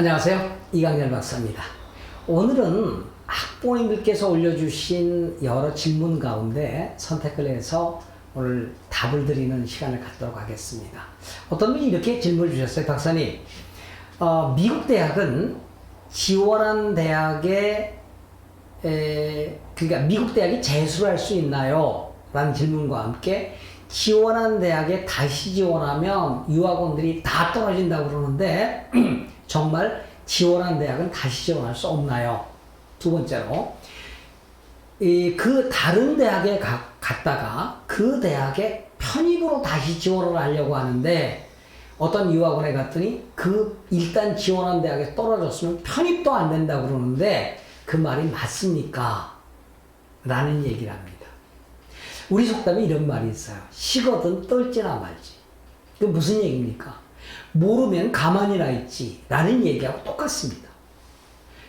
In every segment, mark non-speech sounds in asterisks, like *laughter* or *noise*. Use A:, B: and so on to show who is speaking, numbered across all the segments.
A: 안녕하세요. 이강렬 박사입니다. 오늘은 학부모님들께서 올려주신 여러 질문 가운데 선택을 해서 오늘 답을 드리는 시간을 갖도록 하겠습니다. 어떤 분이 이렇게 질문을 주셨어요. 박사님, 어, 미국 대학은 지원한 대학에 에, 그러니까 미국 대학이 재수를 할 수 있나요? 라는 질문과 함께 지원한 대학에 다시 지원하면 유학원들이 다 떨어진다고 그러는데 *clears throat* 정말 지원한 대학은 다시 지원할 수 없나요? 두 번째로 이 그 다른 대학에 가, 갔다가 그 대학에 편입으로 다시 지원을 하려고 하는데 어떤 유학원에 갔더니 그 일단 지원한 대학에 떨어졌으면 편입도 안 된다고 그러는데 그 말이 맞습니까? 라는 얘기를 합니다. 우리 속담에 이런 말이 있어요. 식어든 떨지나 말지. 그 무슨 얘기입니까? 모르면 가만히나 있지. 라는 얘기하고 똑같습니다.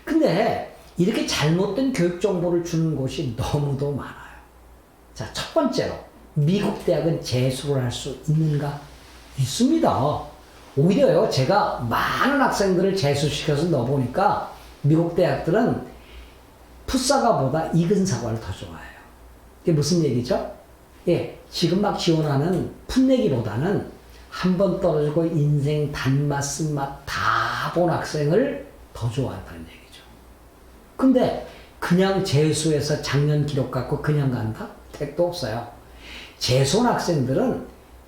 A: 근데 이렇게 잘못된 교육 정보를 주는 곳이 너무도 많아요. 자, 첫 번째로, 미국 대학은 재수를 할 수 있는가? 있습니다. 오히려요, 제가 많은 학생들을 재수시켜서 넣어보니까 미국 대학들은 풋사과보다 익은 사과를 더 좋아해요. 이게 무슨 얘기죠? 예, 지금 막 지원하는 풋내기보다는 한 번 떨어지고 인생 단맛, 쓴맛 다 본 학생을 더 좋아한다는 얘기죠. 근데 그냥 재수해서 작년 기록 갖고 그냥 간다? 택도 없어요. 재수한 학생들은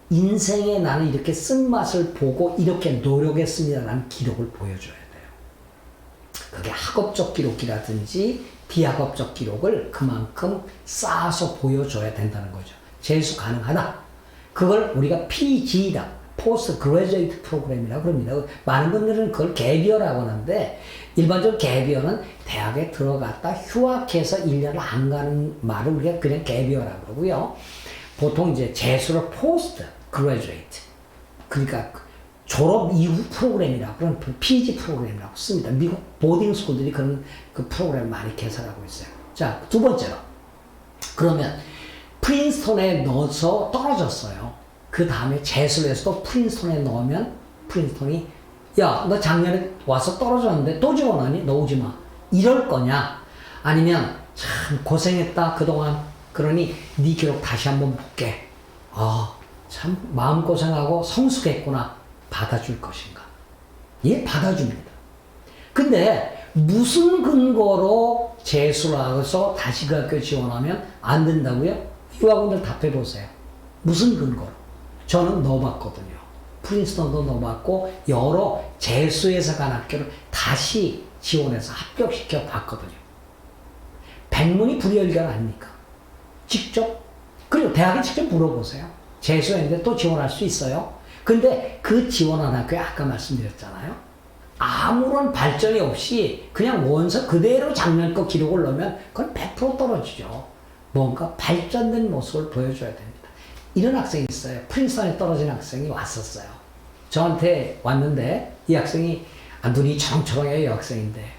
A: 인생에 나는 이렇게 쓴맛을 보고 이렇게 노력했습니다라는 기록을 보여줘야 돼요. 그게 학업적 기록이라든지 비학업적 기록을 그만큼 쌓아서 보여줘야 된다는 거죠. 재수 가능하다. 그걸 우리가 PG라, 포스트 그레저이트 프로그램이라고 그럽니다. 많은 분들은 그걸 갭이어라고 하는데 일반적으로 갭이어는 대학에 들어갔다 휴학해서 1년을 안 가는 말을 우리가 그냥 갭이어라고 그러고요. 보통 이제 재수를 포스트 그레저이트 그러니까 졸업 이후 프로그램이라고 그런 PG 프로그램이라고 씁니다. 미국 보딩 스쿨들이 그런 그 프로그램을 많이 개설하고 있어요. 자, 두 번째로. 그러면 프린스턴에 넣어서 떨어졌어요. 그 다음에 재수를 해서 또 프린스턴에 넣으면 프린스턴이 야, 너 작년에 와서 떨어졌는데 또 지원하니? 너 오지 마. 이럴 거냐? 아니면 참 고생했다 그동안 그러니 네 기록 다시 한번 볼게. 아, 참 마음 고생하고 성숙했구나. 받아줄 것인가? 예, 받아줍니다. 근데 무슨 근거로 재수를 해서 다시 그 학교 지원하면 안 된다고요? 유학원들 답해보세요. 무슨 근거로? 저는 넣어봤거든요. 프린스턴도 넣어봤고 여러 재수해서 간 학교를 다시 지원해서 합격시켜 봤거든요. 백문이 불여일견 아닙니까? 직접 그리고 대학에 직접 물어보세요. 재수했는데 또 지원할 수 있어요? 근데 그 지원한 학교에 아까 말씀드렸잖아요. 아무런 발전이 없이 그냥 원서 그대로 작년 거 기록을 넣으면 그건 100% 떨어지죠. 뭔가 발전된 모습을 보여줘야 됩니다. 이런 학생이 있어요. 프린스턴에 떨어진 학생이 왔었어요. 저한테 왔는데 이 학생이 아, 눈이 초롱초롱해요. 이 학생인데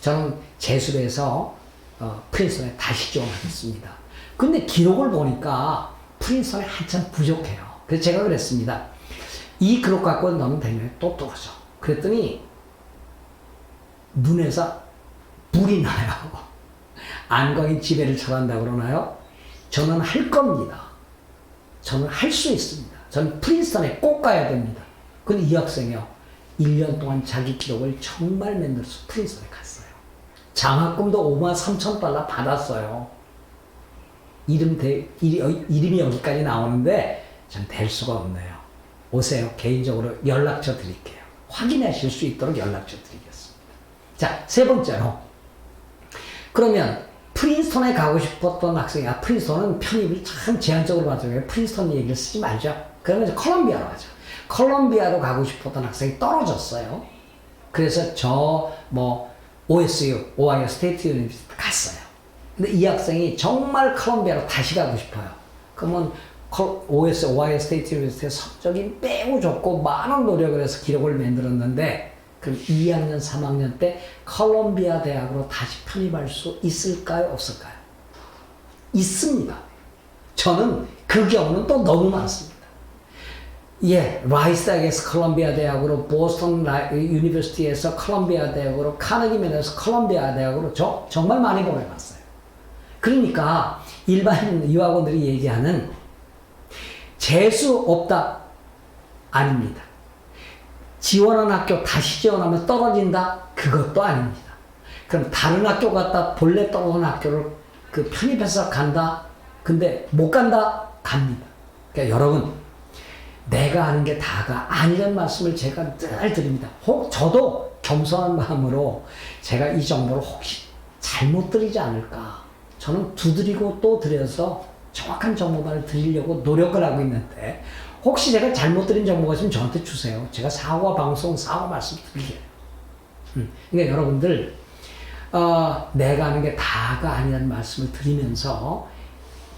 A: 저는 재수를 해서 어, 프린스턴에 다시 지원하겠습니다. 근데 기록을 보니까 프린스턴이 한참 부족해요. 그래서 제가 그랬습니다. 이 기록 갖고 넣으면 되면 또 떨어져. 그랬더니 눈에서 불이 나요. 안광이 지배를 잘한다 그러나요? 저는 할 겁니다. 저는 할 수 있습니다. 저는 프린스턴에 꼭 가야 됩니다. 근데 이 학생이요. 1년 동안 자기 기록을 정말 만들어서 프린스턴에 갔어요. 장학금도 5만 3천 달러 받았어요. 이름 대, 이름, 이름이 여기까지 나오는데 전 될 수가 없네요. 오세요. 개인적으로 연락처 드릴게요. 확인하실 수 있도록 연락처 드리겠습니다. 자, 세 번째로. 그러면 프린스턴에 가고 싶었던 학생이, 아, 프린스턴은 편입을 참 제한적으로 받아요. 프린스턴 얘기를 쓰지 말죠. 그러면 컬럼비아로 가죠. 컬럼비아로 가고 싶었던 학생이 떨어졌어요. 그래서 저, 뭐, OSU, 오하이오 스테이트 유니버시티 갔어요. 근데 이 학생이 정말 컬럼비아로 다시 가고 싶어요. 그러면 OS, 오하이오 스테이트 유니버시티의 성적이 매우 좋고 많은 노력을 해서 기록을 만들었는데 그럼 2학년, 3학년 때 컬럼비아 대학으로 다시 편입할 수 있을까요? 없을까요? 있습니다. 저는 그 경우는 또 너무 많습니다. 예, 라이스 대학에서 컬럼비아 대학으로, 보스턴 라- 유니버시티에서 컬럼비아 대학으로, 카네기맨에서 컬럼비아 대학으로 저 정말 많이 보내봤어요. 그러니까 일반 유학원들이 얘기하는 재수 없다 아닙니다. 지원한 학교 다시 지원하면 떨어진다 그것도 아닙니다. 그럼 다른 학교 갔다 본래 떨어진 학교를 그 편입해서 간다. 근데 못 간다 갑니다. 그러니까 여러분 내가 하는 게 다가 아니란 말씀을 제가 늘 드립니다. 혹 저도 겸손한 마음으로 제가 이 정보를 혹시 잘못 드리지 않을까. 저는 두드리고 또 드려서 정확한 정보만을 드리려고 노력을 하고 있는데 혹시 제가 잘못 드린 정보가 있으면 저한테 주세요. 제가 사과 방송, 사과 말씀 드릴게요. 음, 그러니까 여러분들 어, 내가 하는 게 다가 아니라는 말씀을 드리면서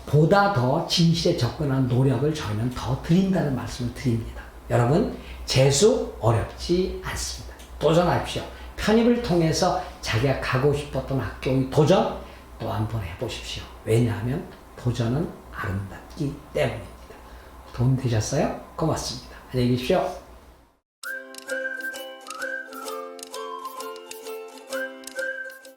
A: 보다 더 진실에 접근한 노력을 저희는 더 드린다는 말씀을 드립니다. 여러분, 재수 어렵지 않습니다. 도전하십시오. 편입을 통해서 자기가 가고 싶었던 학교의 도전 또 한 번 해보십시오. 왜냐하면 도전은 아름답기 때문입니다. 도움 되셨어요? 고맙습니다. 안녕히 계십시오.